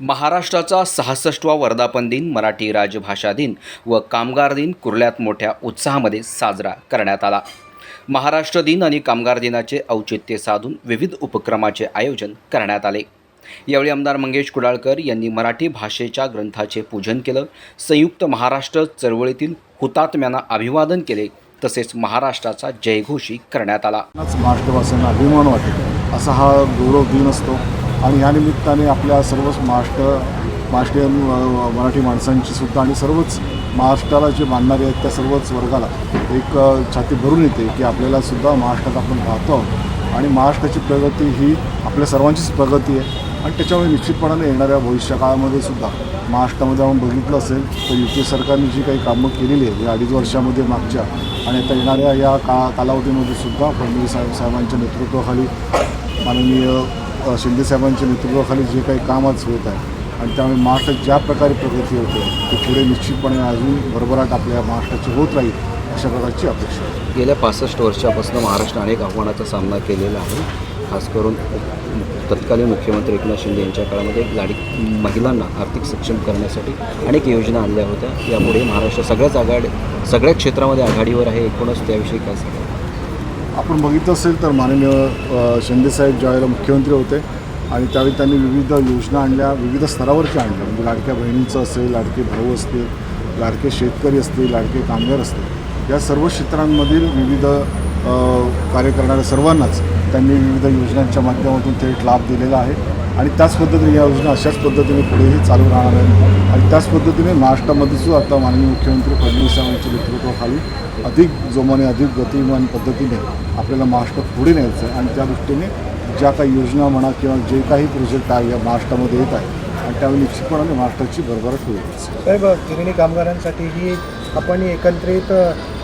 महाराष्ट्राचा सहासष्टवा वर्धापन दिन मराठी राजभाषा दिन व कामगार दिन कुर्ल्यात मोठ्या उत्साहामध्ये साजरा करण्यात आला. महाराष्ट्र दिन आणि कामगार दिनाचे औचित्य साधून विविध उपक्रमाचे आयोजन करण्यात आले. यावेळी आमदार मंगेश कुडाळकर यांनी मराठी भाषेच्या ग्रंथाचे पूजन केलं संयुक्त महाराष्ट्र चळवळीतील हुतात्म्यांना अभिवादन केले तसेच महाराष्ट्राचा जयघोषी करण्यात आला. महाराष्ट्रवासियांना अभिमान वाटेल असा हा गौरव दिन असतो. आणि या निमित्ताने आपल्या सर्वच महाराष्ट्र महाराष्ट्रीयन मराठी माणसांची सुद्धा आणि सर्वच महाराष्ट्राला जे मानणारे आहेत त्या सर्वच वर्गाला एक छाती भरून येते की आपल्याला सुद्धा महाराष्ट्रात आपण राहतो आहोत. आणि महाराष्ट्राची प्रगती ही आपल्या सर्वांचीच प्रगती आहे. आणि त्याच्यामुळे निश्चितपणाने येणाऱ्या भविष्यकाळामध्ये सुद्धा महाराष्ट्रामध्ये आपण बघितलं असेल तर यू पी सरकारने जी काही कामं केलेली आहेत या अडीच वर्षामध्ये मागच्या आणि आता येणाऱ्या या का कालावधीमध्ये सुद्धा फडणवीस साहेब साहेबांच्या नेतृत्वाखाली माननीय शिंदेसाहेबांच्या नेतृत्वाखाली जे काही काम आज होत आहे आणि त्यामुळे महाराष्ट्रात ज्या प्रकारे प्रगती होते ती पुढे निश्चितपणे अजून भरभराट आपल्या महाराष्ट्राची होत राहील अशा प्रकारची अपेक्षा आहे. गेल्या पासष्ट वर्षापासून महाराष्ट्र अनेक आव्हानाचा सामना केलेला आहे. खास करून तत्कालीन मुख्यमंत्री एकनाथ शिंदे यांच्या काळामध्ये लाडी महिलांना आर्थिक सक्षम करण्यासाठी अनेक योजना आणल्या होत्या. यापुढे महाराष्ट्र सगळ्याच आघाडी सगळ्या क्षेत्रामध्ये आघाडीवर आहे. एकूणच त्याविषयी काय सांगा आपण बघितलं असेल तर माननीय शिंदेसाहेब ज्यावेळेला मुख्यमंत्री होते आणि त्यावेळी त्यांनी विविध योजना आणल्या विविध स्तरावरच्या आणल्या. म्हणजे लाडक्या बहिणींचं असेल लाडके भाऊ असतील लाडके शेतकरी असतील लाडके कामगार असतील. या सर्व क्षेत्रांमधील विविध कार्य करणाऱ्या सर्वांनाच त्यांनी विविध योजनांच्या माध्यमातून थेट लाभ दिलेला आहे. आणि त्याच पद्धतीने या योजना अशाच पद्धतीने पुढेही चालू राहणार आहे आणि त्याच पद्धतीने महाराष्ट्रामध्ये सुद्धा आता माननीय मुख्यमंत्री फडणवीस यांच्या नेतृत्वाखाली अधिक जोमाने अधिक गतिमान पद्धतीने आपल्याला महाराष्ट्रात पुढे न्यायचं आहे. आणि त्या दृष्टीने ज्या काही योजना म्हणा किंवा जे काही प्रोजेक्ट आहे या महाराष्ट्रामध्ये येत आहे आणि त्यावेळी निश्चितपणाने महाराष्ट्राची भरभराट होईल. साहेब गिरणी कामगारांसाठीही आपण एकत्रित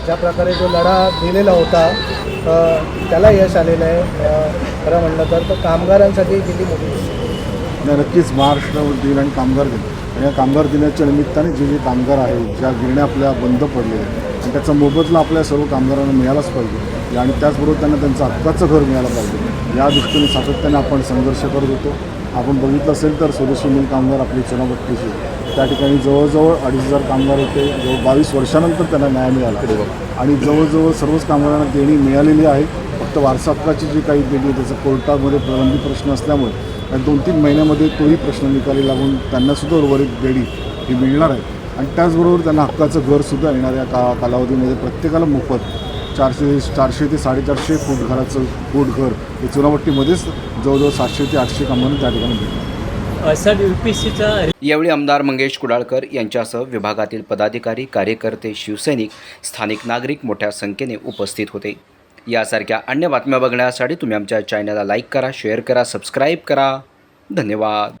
ज्या प्रकारे जो लढा दिलेला होता त्याला यश आलेलं आहे खरं म्हणलं तर. तर कामगारांसाठी किती मोठी नक्कीच महाराष्ट्र दिन आणि कामगार दिन आणि या कामगार दिनाच्या निमित्ताने जे जे कामगार आहेत ज्या गिरण्या आपल्या बंद पडले आहेत आणि त्याचा मोबदला आपल्या सर्व कामगारांना मिळालाच पाहिजे. आणि त्याचबरोबर त्यांना त्यांचं हक्काचं घर मिळालं पाहिजे. या दृष्टीने सातत्याने आपण संघर्ष करत होतो. आपण बघितलं असेल तर स्वदेशी मिल कामगार आपली चुनापट्टीची त्या ठिकाणी जवळजवळ अडीच हजार कामगार होते. जवळ बावीस वर्षानंतर त्यांना न्याय मिळाला. आणि जवळजवळ सर्वच कामगारांना देणी मिळालेली आहे. फक्त वारसा हक्काची जी काही देणी आहे त्याचा कोर्टामध्ये प्रलंबित प्रश्न असल्यामुळे आणि दोन तीन महिन्यामध्ये तोही प्रश्न निकाली लागून त्यांनासुद्धा उर्वरित देणी ही मिळणार आहे. आणि त्याचबरोबर त्यांना हक्काचं घरसुद्धा येणाऱ्या का कालावधीमध्ये प्रत्येकाला मोफत चारशे चारशे ते साडेचारशे फूट घराचं फूट घर हे चुनापट्टीमध्येच जवळजवळ सातशे ते आठशे कामांना त्या ठिकाणी भेटणार असं यू पी सीचा यावेळी आमदार मंगेश कुडाळकर यांच्यासह विभागातील पदाधिकारी कार्यकर्ते शिवसैनिक स्थानिक नागरिक मोठ्या संख्येने उपस्थित होते. यासारख्या अन्य बातम्या बघण्यासाठी तुम्ही आमच्या चॅनलला लाईक करा शेअर करा सबस्क्राईब करा. धन्यवाद.